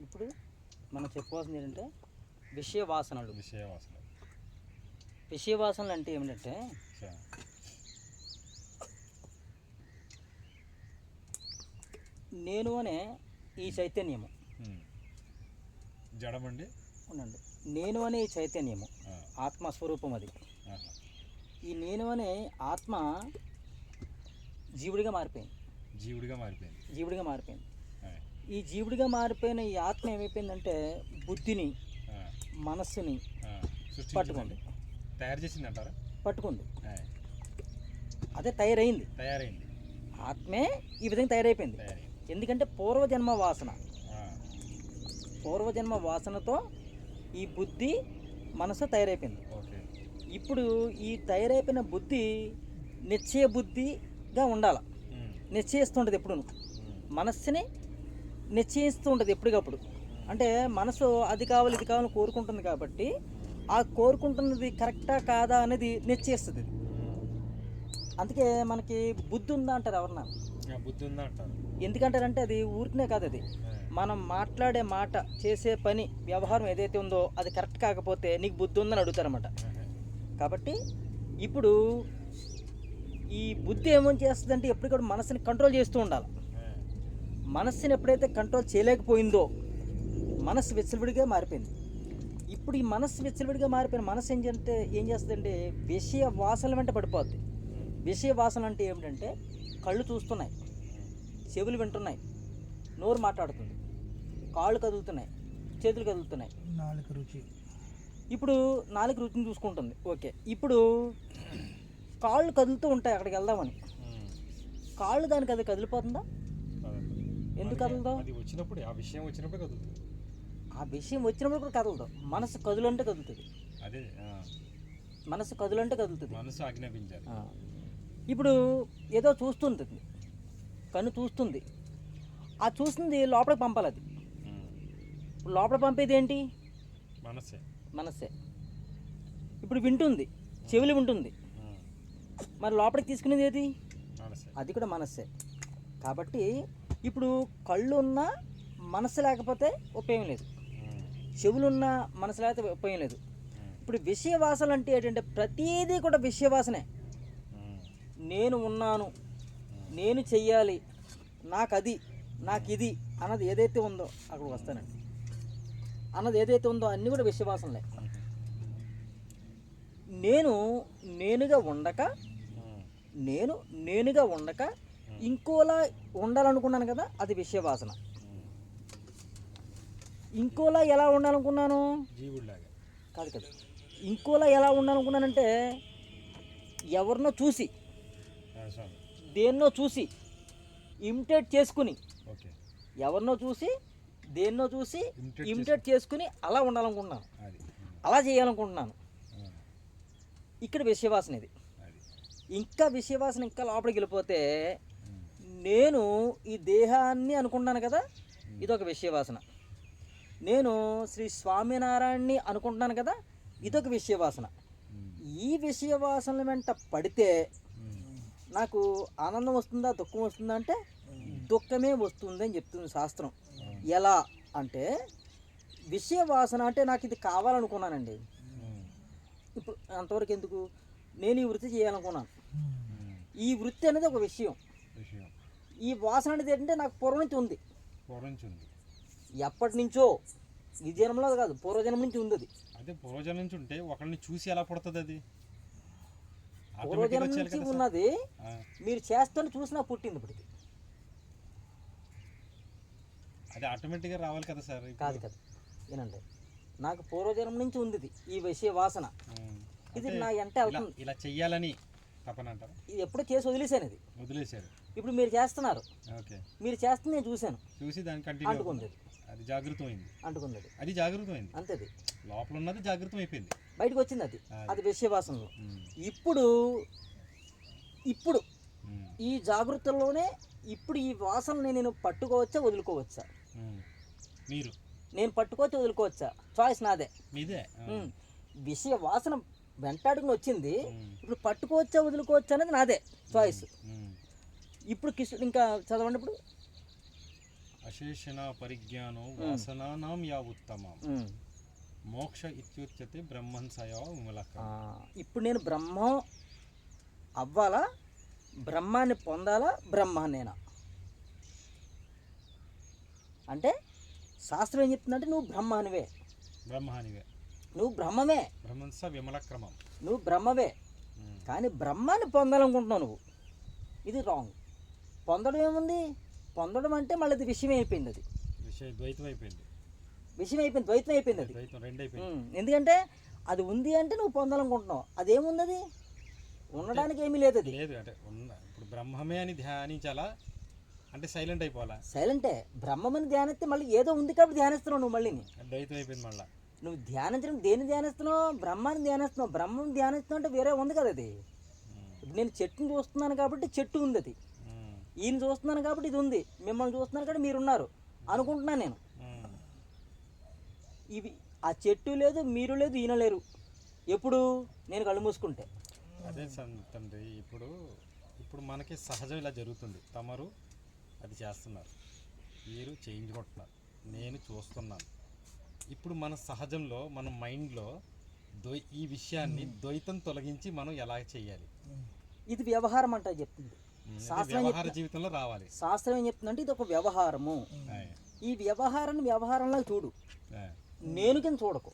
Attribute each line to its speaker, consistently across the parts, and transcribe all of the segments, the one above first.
Speaker 1: ఇప్పుడు మనం చెప్పుకోవాల్సింది ఏంటంటే విషయ వాసనలు
Speaker 2: విషయ వాసన
Speaker 1: విషయ వాసనలు అంటే ఏమిటంటే. నేను అనే ఈ చైతన్యము.
Speaker 2: జడమండి?
Speaker 1: ఉండండి. నేను అనే ఈ చైతన్యము. ఆత్మస్వరూపం అది. ఈ నేను అనే ఆత్మ జీవుడిగా మారిపోయింది.
Speaker 2: జీవుడిగా మారిపోయింది.
Speaker 1: జీవుడిగా మారిపోయింది. ఈ జీవుడిగా మారిపోయిన ఈ ఆత్మ ఏమైపోయిందంటే బుద్ధిని మనస్సుని. పట్టుకోండి
Speaker 2: తయారు చేసింది అంటారా
Speaker 1: పట్టుకుంది.
Speaker 2: ఆ,
Speaker 1: అదే తయారైంది.
Speaker 2: తయారైంది.
Speaker 1: ఆత్మే ఈ విధంగా తయారైపోయింది. ఎందుకంటే పూర్వజన్మ వాసన. పూర్వజన్మ వాసనతో ఈ బుద్ధి మనసు తయారైపోయింది. ఇప్పుడు ఈ తయారైపోయిన బుద్ధి నిశ్చయ బుద్ధిగా ఉండాలి. నిశ్చయిస్తుంటుంది ఎప్పుడు మనస్సుని నిశ్చయిస్తూ ఉంటుంది ఎప్పటికప్పుడు. అంటే మనసు అది కావాలి ఇది కావాలని కోరుకుంటుంది కాబట్టి ఆ కోరుకుంటున్నది కరెక్టా కాదా అనేది నిశ్చయిస్తుంది. అందుకే మనకి బుద్ధి ఉందా అంటారు ఎవరన్నా?
Speaker 2: బుద్ధి ఉందా అంటారు.
Speaker 1: ఎందుకంటారంటే అది ఊరికనే కాదు అది. మనం మాట్లాడే మాట చేసే పని వ్యవహారం ఏదైతే ఉందో అది కరెక్ట్ కాకపోతే నీకు బుద్ధి ఉందని అడుగుతారన్నమాట. కాబట్టి ఇప్పుడు ఈ బుద్ధి ఏమని చేస్తుందంటే ఎప్పటికప్పుడు మనసుని కంట్రోల్ చేస్తూ ఉండాలి. మనస్సుని ఎప్పుడైతే కంట్రోల్ చేయలేకపోయిందో మనస్సు విచ్చలవిడిగా మారిపోయింది. ఇప్పుడు ఈ మనస్సు విచ్చలవిడిగా మారిపోయిన మనస్సు ఏం చేస్తే ఏం చేస్తుందంటే విషయ వాసనల వెంట పడిపోద్ది. విషయ వాసన అంటే ఏమిటంటే కళ్ళు చూస్తున్నాయి చెవులు వింటున్నాయి నోరు మాట్లాడుతుంది కాళ్ళు కదులుతున్నాయి చేతులు కదులుతున్నాయి.
Speaker 3: నాలుగు రుచి.
Speaker 1: ఇప్పుడు నాలుగు రుచిని చూసుకుంటుంది. ఓకే. ఇప్పుడు కాళ్ళు కదులుతూ ఉంటాయి అక్కడికి వెళ్దామని. కాళ్ళు దానికి అది కదిలిపోతుందా. ఎందుకు కదలదు?
Speaker 2: అది వచ్చినప్పుడు ఆ విషయం వచ్చినప్పుడే కదులుతుంది.
Speaker 1: ఆ విషయం వచ్చినప్పుడు కూడా కదలదు మనసు కదులంటే కదులుతుంది.
Speaker 2: అదే
Speaker 1: మనసు కదులంటే కదులుతుంది.
Speaker 2: మనసు ఆజ్ఞాపించాలి.
Speaker 1: ఇప్పుడు ఏదో చూస్తుంటుంది కన్ను చూస్తుంది. ఆ చూస్తుంది లోపలికి పంపాలి అది. లోపల పంపేది ఏంటి?
Speaker 2: మనసే.
Speaker 1: మనస్సే ఇప్పుడు వింటుంది. చెవులు వింటుంది. మరి లోపలికి తీసుకునేది ఏది?
Speaker 2: మనసే.
Speaker 1: అది కూడా మనస్సే కాబట్టి ఇప్పుడు కళ్ళు ఉన్నా మనసు లేకపోతే ఉపయోగం లేదు. చెవులున్నా మనసు లేకపోతే ఉపయోగం లేదు. ఇప్పుడు విషయ వాసనలు అంటే ఏంటంటే ప్రతిదీ కూడా విషయ వాసనే
Speaker 2: ఉమ్,
Speaker 1: నేను ఉన్నాను నేను చెయ్యాలి నాకు అది నాకు ఇది అన్నది ఏదైతే ఉందో అక్కడికి వస్తానండి. అన్నది ఏదైతే ఉందో అన్నీ కూడా విషయవాసనలే నేను నేనుగా ఉండక నేను నేనుగా ఉండక ఇంకోలా ఉండాలనుకున్నాను కదా అది విషయవాసన.
Speaker 2: ఉమ్.
Speaker 1: ఇంకోలా ఎలా ఉండాలనుకున్నాను?
Speaker 2: జీవుడిలాగా.
Speaker 1: కాదు కదా. ఇంకోలా ఎలా ఉండాలనుకున్నానంటే ఎవరినో చూసి దేన్నో చూసి ఇమిటేట్ చేసుకుని ఎవరినో చూసి దేన్నో చూసి ఇమిటేట్ చేసుకుని. అలా ఉండాలనుకుంటున్నాను అలా చేయాలనుకుంటున్నాను. ఇక్కడ విషయవాసన ఇది. ఇంకా విషయవాసన ఇంకా లోపలికి వెళ్ళిపోతే నేను ఈ దేహాన్ని అనుకుంటాను కదా? ఇదొక విషయవాసన. నేను శ్రీ స్వామినారాయణని అనుకుంటున్నాను కదా? ఇదొక విషయవాసన. ఈ విషయవాసనల వెంట పడితే నాకు ఆనందం వస్తుందా దుఃఖం వస్తుందా అంటే దుఃఖమే వస్తుంది అని చెప్తుంది శాస్త్రం. ఎలా అంటే విషయవాసన అంటే నాకు ఇది కావాలనుకున్నానండి. ఇప్పుడు అంతవరకు ఎందుకు? నేను ఈ వృత్తి చేయాలనుకున్నాను. ఈ వృత్తి అనేది ఒక విషయం. ఈ వాసన అనేది ఏంటంటే నాకు పూర్వం నుంచి ఉంది.
Speaker 2: పూర్వం నుంచి ఉంది.
Speaker 1: ఎప్పటి నుంచో ఈ జన్మలో కాదు పూర్వజన్మ నుంచి ఉంది అది.
Speaker 2: అదే పూర్వజన్మ నుంచి ఉంటే ఒకరిని చూసి ఎలా పుడుతుంది అది?
Speaker 1: పూర్వజన్మ నుంచి. ఉన్నది మీరు చేస్తుంటే చూసినా పుట్టింది ఇప్పటికి.
Speaker 2: అది ఆటోమేటిక్గా రావాలి కదా సార్ ఇప్పుడు.
Speaker 1: కాదు కదా వినండి. నాకు పూర్వజన్మ నుంచి ఉంది ఈ విషయ వాసన. ఇది నా ఎంట
Speaker 2: ఇలా
Speaker 1: వెళ్తుంది
Speaker 2: ఇలా చెయ్యాలని
Speaker 1: ఇది ఎప్పుడో చేసి వదిలేసాను ఇది.
Speaker 2: వదిలేశారు.
Speaker 1: ఇప్పుడు మీరు చేస్తున్నారు.
Speaker 2: ఓకే.
Speaker 1: మీరు చేస్తుంది నేను చూశాను.
Speaker 2: చూసి దాన్ని కంటిన్యూ
Speaker 1: అంటుకుంది. అది
Speaker 2: అది జాగృతమైంది
Speaker 1: అంటుకుంది. అది
Speaker 2: అది జాగృతమైంది
Speaker 1: అంతే అది.
Speaker 2: లోపల ఉన్నది జాగృతం అయిపోయింది
Speaker 1: బయటకు వచ్చింది అది. అది. విషయ వాసనలో
Speaker 2: ఉమ్,
Speaker 1: ఇప్పుడు ఇప్పుడు ఈ జాగృతలోనే ఇప్పుడు ఈ వాసనని నేను పట్టుకోవచ్చా వదులుకోవచ్చా.
Speaker 2: మీరు?
Speaker 1: నేను పట్టుకోవచ్చా వదులుకోవచ్చా? చాయిస్ నాదే.
Speaker 2: మీదే.
Speaker 1: విషయ వాసన వెంటాడుకుని వచ్చింది. ఇప్పుడు పట్టుకోవచ్చా వదులుకోవచ్చా అనేది నాదే చాయిస్. ఇప్పుడు కిషోర్ ఇంకా చదవండి ఇప్పుడు.
Speaker 2: అశేషణ పరిజ్ఞానో వాసనానాం యా ఉత్తమం. మోక్ష ఇత్యుచ్యతే బ్రహ్మన్ సయా విమలక
Speaker 1: ఇప్పుడు నేను బ్రహ్మం అవ్వాలా బ్రహ్మాన్ని పొందాలా బ్రహ్మాన్నేనా? అంటే శాస్త్రం ఏం చెప్తుందంటే నువ్వు బ్రహ్మానివే.
Speaker 2: బ్రహ్మానివే.
Speaker 1: నువ్వు బ్రహ్మమే
Speaker 2: బ్రహ్మన్ స విమల క్రమం.
Speaker 1: నువ్వు బ్రహ్మవే.
Speaker 2: ఉమ్.
Speaker 1: కానీ బ్రహ్మాన్ని పొందాలనుకుంటున్నావు నువ్వు. ఇది రాంగ్ పొందడం ఏముంది? పొందడం అంటే మళ్ళీ అది విషయం అయిపోయింది అది.
Speaker 2: విషయ ద్వైతం అయిపోయింది
Speaker 1: విషయం అయిపోయింది ద్వైతం అయిపోయింది అది.
Speaker 2: ద్వైతం రెండు అయిపోయింది
Speaker 1: ఉమ్, ఎందుకంటే అది ఉంది అంటే నువ్వు పొందాలనుకుంటున్నావు. అదేముంది అది? ఉండడానికి ఏమీ లేదు అది.
Speaker 2: లేదు అంటే ఉన్న ఇప్పుడు బ్రహ్మమే అని ధ్యానించాలా? అంటే సైలెంట్ అయిపోవాలా?
Speaker 1: సైలెంటే బ్రహ్మమని ధ్యానిస్తే మళ్ళీ ఏదో ఉంది కాబట్టి ధ్యానిస్తున్నావు నువ్వు మళ్ళీని.
Speaker 2: ద్వైతం అయిపోయింది మళ్ళా?
Speaker 1: నువ్వు ధ్యానించడం దేన్ని ధ్యానిస్తున్నావు? బ్రహ్మాన్ని ధ్యానిస్తున్నావు. బ్రహ్మం ధ్యానిస్తున్నావు అంటే వేరే ఉంది కదా అది. ఇప్పుడు నేను చెట్టుని చూస్తున్నాను కాబట్టి చెట్టు ఉంది అది. ఈయన చూస్తున్నాను కాబట్టి ఇది ఉంది. మిమ్మల్ని చూస్తున్నాను కాబట్టి మీరున్నారు. అనుకుంటున్నాను నేను. ఇవి ఆ చెట్టు లేదు మీరు లేదు ఈయన లేరు. ఎప్పుడు? నేను కళ్ళు మూసుకుంటే.
Speaker 2: అదే తండ్రి ఇప్పుడు ఇప్పుడు మనకి సహజం ఇలా జరుగుతుంది. తమరు అది చేస్తున్నారు. మీరు చేయించుకుంటున్నారు. నేను చూస్తున్నాను. ఇప్పుడు మన సహజంలో మన మైండ్లో ద్వై ఈ విషయాన్ని ద్వైతం తొలగించి మనం ఎలా చేయాలి?
Speaker 1: ఇది వ్యవహారం అంటే చెప్తుంది. శాస్త్రం
Speaker 2: వ్యవహార జీవితంలో రావాలి.
Speaker 1: శాస్త్రం ఏం చెప్తుందంటే ఇది ఒక వ్యవహారము. ఈ వ్యవహారాన్ని వ్యవహారంలో చూడు. నేను కింద చూడకు.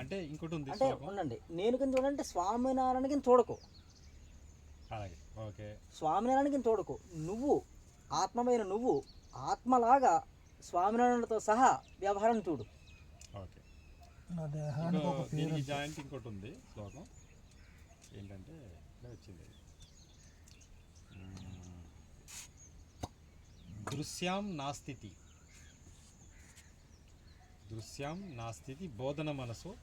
Speaker 2: అంటే ఇంకోటి ఉంది
Speaker 1: అంటే ఉండండి. నేను కింద చూడంటే స్వామినారాయణ కింద చూడకు.
Speaker 2: ఓకే.
Speaker 1: స్వామినారాయణ కింద చూడకు. నువ్వు ఆత్మమైన నువ్వు ఆత్మలాగా స్వామినారాయణతో సహా వ్యవహారం చూడు.
Speaker 2: జాయింట్ ఇంకోటి ఉంది శ్లోకం. ఏంటంటే వచ్చింది. దృశ్యాం నాస్తితి. దృశ్యాం నాస్తితి బోధన మనసు.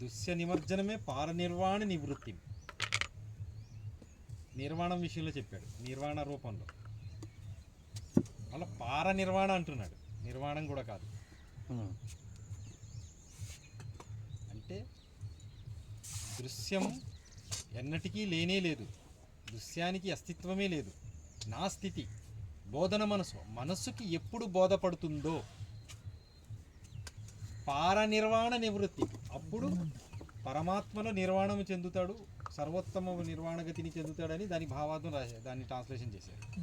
Speaker 2: దృశ్య నిమజ్జనమే పారనిర్వాణ నివృత్తి. నిర్వాణం విషయంలో చెప్పాడు. నిర్వాణ రూపంలో. మళ్ళీ పార నిర్వాణ అంటున్నాడు. నిర్వాణం కూడా కాదు. అంటే దృశ్యం ఎన్నటికీ లేనే లేదు. దృశ్యానికి అస్తిత్వమే లేదు. నా స్థితి బోధన మనసు మనస్సుకి ఎప్పుడు బోధపడుతుందో. పారనిర్వాణ నివృత్తి. అప్పుడు పరమాత్మలో నిర్వాణం చెందుతాడు సర్వోత్తమ నిర్వాణగతిని చెందుతాడని దాని భావార్థం రాశారు దాన్ని ట్రాన్స్లేషన్ చేశారు.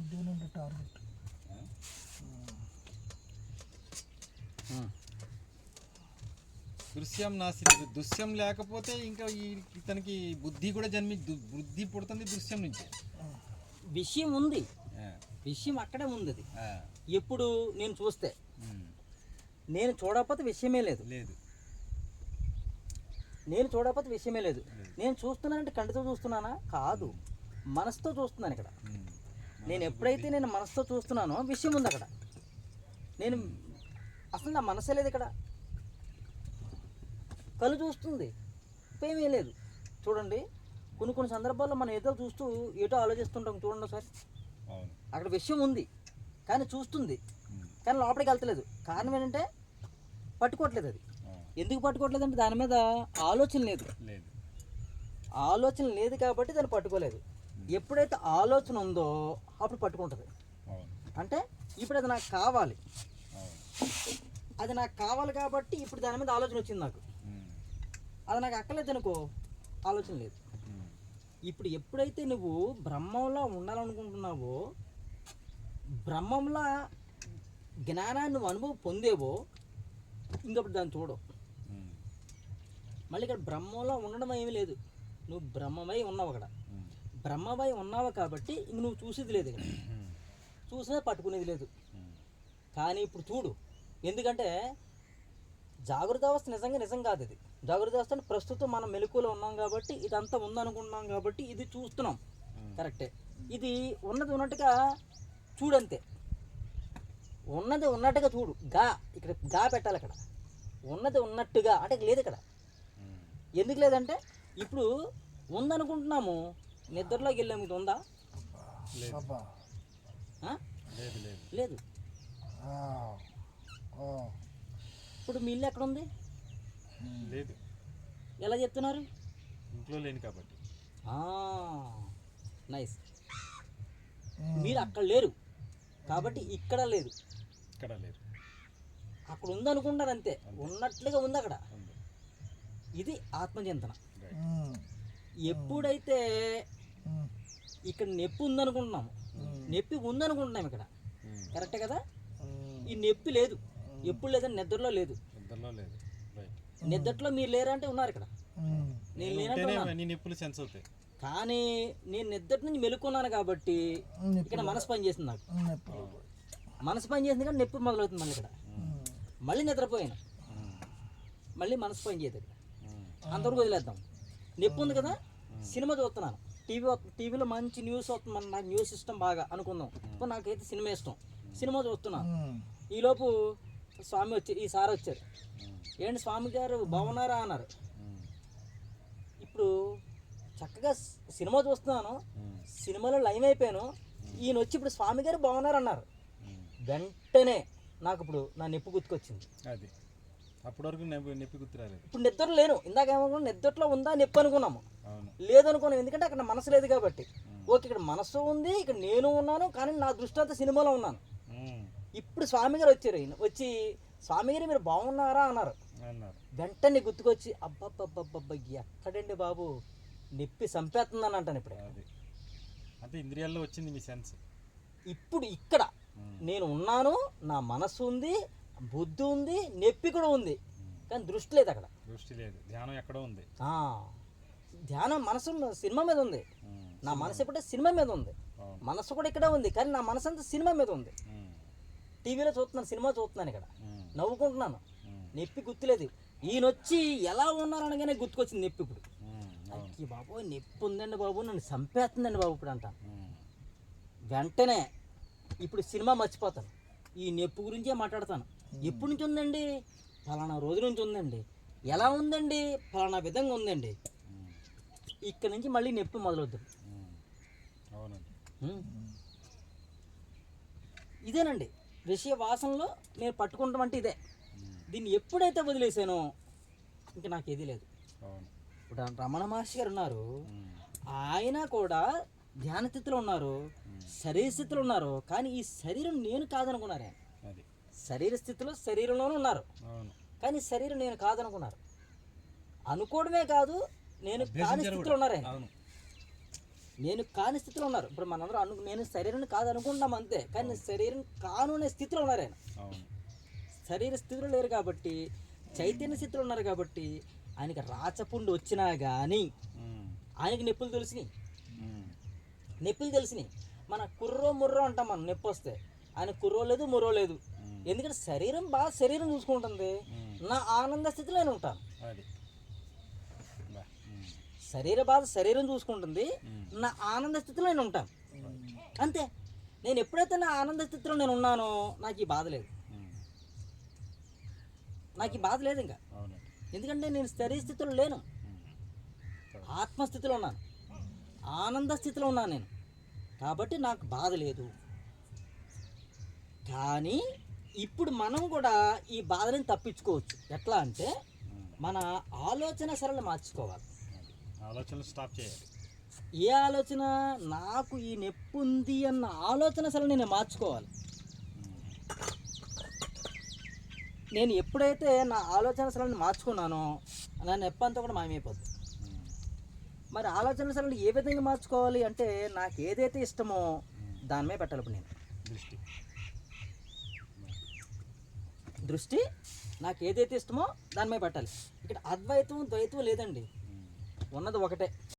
Speaker 2: దృశ్యం నాస్తి దృశ్యం లేకపోతే ఇంకా ఈ ఇతనికి బుద్ధి కూడా జన్మి బుద్ధి పుడుతుంది దృశ్యం నుంచి.
Speaker 1: విషయం ఉంది. విషయం అక్కడే ఉంది అది ఎప్పుడు నేను చూస్తే. నేను చూడకపోతే విషయమే లేదు.
Speaker 2: లేదు.
Speaker 1: నేను చూడకపోతే విషయమే లేదు. నేను చూస్తున్నానంటే కంటితో చూస్తున్నానా? కాదు. మనసుతో చూస్తున్నాను ఇక్కడ. నేను ఎప్పుడైతే నేను మనసుతో చూస్తున్నానో విషయం ఉంది అక్కడ. నేను అసలు నా మనసే లేదు ఇక్కడ. కళ్ళు చూస్తుంది ఏమీ లేదు. చూడండి కొన్ని కొన్ని సందర్భాల్లో మనం ఏదో చూస్తూ ఏటో ఆలోచిస్తుంటాం చూడండి సార్ అక్కడ విషయం ఉంది కానీ చూస్తుంది. కానీ లోపలికి వెళ్తలేదు. కారణం ఏంటంటే పట్టుకోవట్లేదు అది. ఎందుకు పట్టుకోవట్లేదు అంటే దాని మీద ఆలోచన లేదు.
Speaker 2: లేదు.
Speaker 1: ఆలోచన లేదు కాబట్టి దాన్ని పట్టుకోలేదు. ఎప్పుడైతే ఆలోచన ఉందో అప్పుడు పట్టుకుంటుంది. అంటే ఇప్పుడు అది నాకు కావాలి. అది నాకు కావాలి కాబట్టి ఇప్పుడు దాని మీద ఆలోచన వచ్చింది నాకు. అది నాకు అక్కలేదు అనుకో ఆలోచన లేదు. ఇప్పుడు ఎప్పుడైతే నువ్వు బ్రహ్మంలో ఉండాలనుకుంటున్నావో బ్రహ్మంలా జ్ఞానాన్ని నువ్వు అనుభవం పొందేవో ఇంకప్పుడు దాన్ని చూడవు. మళ్ళీ ఇక్కడ బ్రహ్మంలో ఉండడం ఏమీ లేదు నువ్వు బ్రహ్మమై ఉన్నావు అక్కడ. బ్రహ్మమై ఉన్నావు కాబట్టి ఇంక నువ్వు చూసేది లేదు ఇక్కడ. చూసినా పట్టుకునేది లేదు. కానీ ఇప్పుడు చూడు ఎందుకంటే జాగ్రత్త అవస్థ నిజంగా నిజం కాదు ఇది. జాగ్రత్త అవస్థ అంటే ప్రస్తుతం మనం మెలకువలో ఉన్నాం కాబట్టి ఇదంతా ఉందనుకుంటున్నాం కాబట్టి ఇది చూస్తున్నాం. కరెక్టే. ఇది ఉన్నది ఉన్నట్టుగా చూడంతే. ఉన్నది ఉన్నట్టుగా చూడు. గా ఇక్కడ గా పెట్టాలి ఇక్కడ ఉన్నది ఉన్నట్టుగా అంటే లేదు ఇక్కడ. ఎందుకు లేదంటే ఇప్పుడు ఉందనుకుంటున్నాము నిద్రలోకి వెళ్ళాము ఇది ఉందా?
Speaker 2: లేదు.
Speaker 1: ఇప్పుడు మీ ఇల్లు ఎక్కడ ఉంది?
Speaker 2: లేదు.
Speaker 1: ఎలా చెప్తున్నారు?
Speaker 2: ఇంట్లో లేని కాబట్టి.
Speaker 1: నైస్. మీరు అక్కడ లేరు. కాబట్టి ఇక్కడ లేదు
Speaker 2: ఇక్కడ లేరు.
Speaker 1: అక్కడ ఉందనుకుంటారు అంతే. ఉన్నట్లుగా ఉంది అక్కడ.
Speaker 2: ఉంది
Speaker 1: ఇది ఆత్మచింతన.
Speaker 3: ఉమ్,
Speaker 1: ఎప్పుడైతే
Speaker 3: ఉమ్,
Speaker 1: ఇక్కడ నొప్పి ఉందనుకుంటున్నాము నొప్పి ఉందనుకుంటున్నాం ఇక్కడ. కరెక్టే కదా? ఈ నొప్పి లేదు. ఎప్పుడు లేదని నిద్రలో లేదు.
Speaker 2: ఇద్దరిలో లేదు. రైట్
Speaker 1: నిద్రలో మీరు లేరంటే ఉన్నారు ఇక్కడ. నేను లేనంటే
Speaker 2: ఉంటేనే
Speaker 1: ఉన్నాను.
Speaker 2: నీ నిప్పులు సెన్స్ అవుతాయి.
Speaker 1: కానీ నేను నిద్ర నుంచి మెలుకున్నాను కాబట్టి ఇక్కడ మనసు పని చేసింది నాకు. మనసు పని చేసింది కానీ నొప్పి మొదలవుతుంది మళ్ళీ ఇక్కడ. మళ్ళీ నిద్రపోయాను. మళ్ళీ మనసు పని చేయదు. అంతవరకు వదిలేద్దాం. నొప్పి ఉంది కదా సినిమా చూస్తున్నాను. టీవీ టీవీలో మంచి న్యూస్ వస్తుంది మన నాకు న్యూస్ ఇష్టం బాగా అనుకుందాం. ఇప్పుడు నాకైతే సినిమా ఇష్టం. సినిమా చూస్తున్నాను. ఈలోపు స్వామి వచ్చి ఈ సార్ వచ్చారు. ఏంటి స్వామి గారు బాగున్నారా అన్నారు. ఇప్పుడు చక్కగా సినిమా చూస్తున్నాను. సినిమాలో లైవ్ అయిపోయాను ఈయన వచ్చి ఇప్పుడు స్వామి గారు బాగున్నారు అన్నారు
Speaker 2: ఉమ్.
Speaker 1: వెంటనే నాకు ఇప్పుడు నా నొప్పి గుర్తుకొచ్చింది
Speaker 2: అది అప్పటి వరకు నొప్పి గుర్తురాలేదు
Speaker 1: ఇప్పుడు నిద్ర లేను ఇందాక ఏమనుకున్నాను నిద్రలో ఉందా నొప్పి అనుకున్నాము లేదనుకున్నాం ఎందుకంటే అక్కడ మనసు లేదు కాబట్టి ఓకే ఇక్కడ మనసు ఉంది ఇక్కడ నేను ఉన్నాను కానీ నా దృష్టి అంతా సినిమాలో ఉన్నాను. ఇప్పుడు స్వామి గారు వచ్చారు ఈయన. వచ్చి స్వామి గారు మీరు బాగున్నారా? అన్నారు. వెంటనే గుర్తుకొచ్చి అబ్బబ్బబ్బబ్బబ్బ ఎక్కడండి బాబు? నొప్పి చంపేస్తుందని అంటాను ఇప్పుడు.
Speaker 2: అంటే ఇంద్రియాల్లో వచ్చింది మీ సెన్స్.
Speaker 1: ఇప్పుడు ఇక్కడ. నేను ఉన్నాను నా మనసు ఉంది బుద్ధి ఉంది నొప్పి కూడా ఉంది. కానీ దృష్టి లేదు అక్కడ.
Speaker 2: దృష్టి లేదు. ధ్యానం ఎక్కడో ఉంది.
Speaker 1: ధ్యానం మనసు సినిమా మీద ఉంది. నా మనసు ఎప్పుడే సినిమా మీద ఉంది మనసు కూడా ఇక్కడే ఉంది కానీ నా మనసు అంతా సినిమా మీద ఉంది. టీవీలో చూస్తున్నాను సినిమా చూస్తున్నాను ఇక్కడ. నవ్వుకుంటున్నాను. నొప్పి గుర్తులేదు. ఈయన వచ్చి ఎలా ఉన్నారనగానే గుర్తుకొచ్చింది నొప్పి ఇప్పుడు. అయ్యి బాబు నొప్పి ఉందండి బాబు నన్ను చంపేస్తుందండి బాబు ఇప్పుడు అంటాను. వెంటనే ఇప్పుడు సినిమా మర్చిపోతాను. ఈ నొప్పి గురించే మాట్లాడతాను. ఎప్పటి నుంచి ఉందండి? ఫలానా రోజు నుంచి ఉందండి. ఎలా ఉందండి? ఫలానా విధంగా ఉందండి. ఇక్కడ నుంచి మళ్ళీ నొప్పి మొదలవుతుంది ఉం. ఇదేనండి. విషయ వాసనలో నేను పట్టుకుంటాం అంటే ఇదే. దీన్ని ఎప్పుడైతే వదిలేసానో ఇంక నాకు ఏది లేదు. ఇప్పుడు రమణ మహర్షి గారు ఉన్నారు. ఆయన కూడా ధ్యాన స్థితిలో ఉన్నారు. శరీర స్థితిలో ఉన్నారు. కానీ ఈ శరీరం నేను కాదనుకున్నారు. ఆయన శరీర స్థితిలో శరీరంలోనే ఉన్నారు.
Speaker 2: అవును.
Speaker 1: కానీ శరీరం నేను కాదనుకున్నారు. అనుకోవడమే కాదు నేను కాని స్థితిలో ఉన్నారు. ఆయన
Speaker 2: అవును.
Speaker 1: నేను కాని స్థితిలో ఉన్నారు. ఇప్పుడు మనందరం అను నేను శరీరం కాదు అనుకుంటున్నాం అంతే. కానీ శరీరం కాను అనే స్థితిలో ఉన్నారు ఆయన. శరీర స్థితిలో లేరు కాబట్టి చైతన్య స్థితిలో ఉన్నారు కాబట్టి ఆయనకి రాచపుండు వచ్చినా కానీ. ఆయనకి నొప్పులు తెలిసినాయి. నొప్పులు తెలిసినాయి మన కుర్రో ముర్రో అంటాం మనం నొప్పి వస్తే. ఆయన కుర్రో లేదు ముర్రో లేదు. ఎందుకంటే శరీరం బాగా శరీరం చూసుకుంటుంది. నా ఆనంద స్థితిలో నేను ఉంటాను. శరీర బాధ శరీరం చూసుకుంటుంది. నా ఆనంద స్థితిలో నేను ఉంటాను అంతే నేను ఎప్పుడైతే నా ఆనంద స్థితిలో నేను ఉన్నానో నాకు ఈ బాధ లేదు. నాకు ఈ బాధ లేదు ఇంకా ఎందుకంటే నేను శరీర స్థితిలో లేను. ఆత్మస్థితిలో ఉన్నాను ఆనంద స్థితిలో ఉన్నాను నేను కాబట్టి నాకు బాధ లేదు కానీ ఇప్పుడు మనం కూడా ఈ బాధని తప్పించుకోవచ్చు ఎట్లా అంటే. మన ఆలోచన సరళి మార్చుకోవాలి.
Speaker 2: ఆలోచనలు స్టాప్ చేయాలి
Speaker 1: ఏ ఆలోచన నాకు ఈ నొప్పి ఉంది అన్న ఆలోచన సరళి నేను మార్చుకోవాలి. నేను ఎప్పుడైతే నా ఆలోచన సరళిని మార్చుకున్నానో నా నొప్పి అంతా కూడా మాయమైపోద్ది
Speaker 2: ఉమ్.
Speaker 1: మరి ఆలోచన సరళి ఏ విధంగా మార్చుకోవాలి అంటే నాకు ఏదైతే ఇష్టమో దాని మీద పెట్టాలి ఇప్పుడు నేను
Speaker 2: దృష్టి
Speaker 1: దృష్టి నాకు ఏదైతే ఇష్టమో దాని మీద పెట్టాలి ఇక్కడ అద్వైతం ద్వైతం లేదండి. ఉన్నది ఒకటే.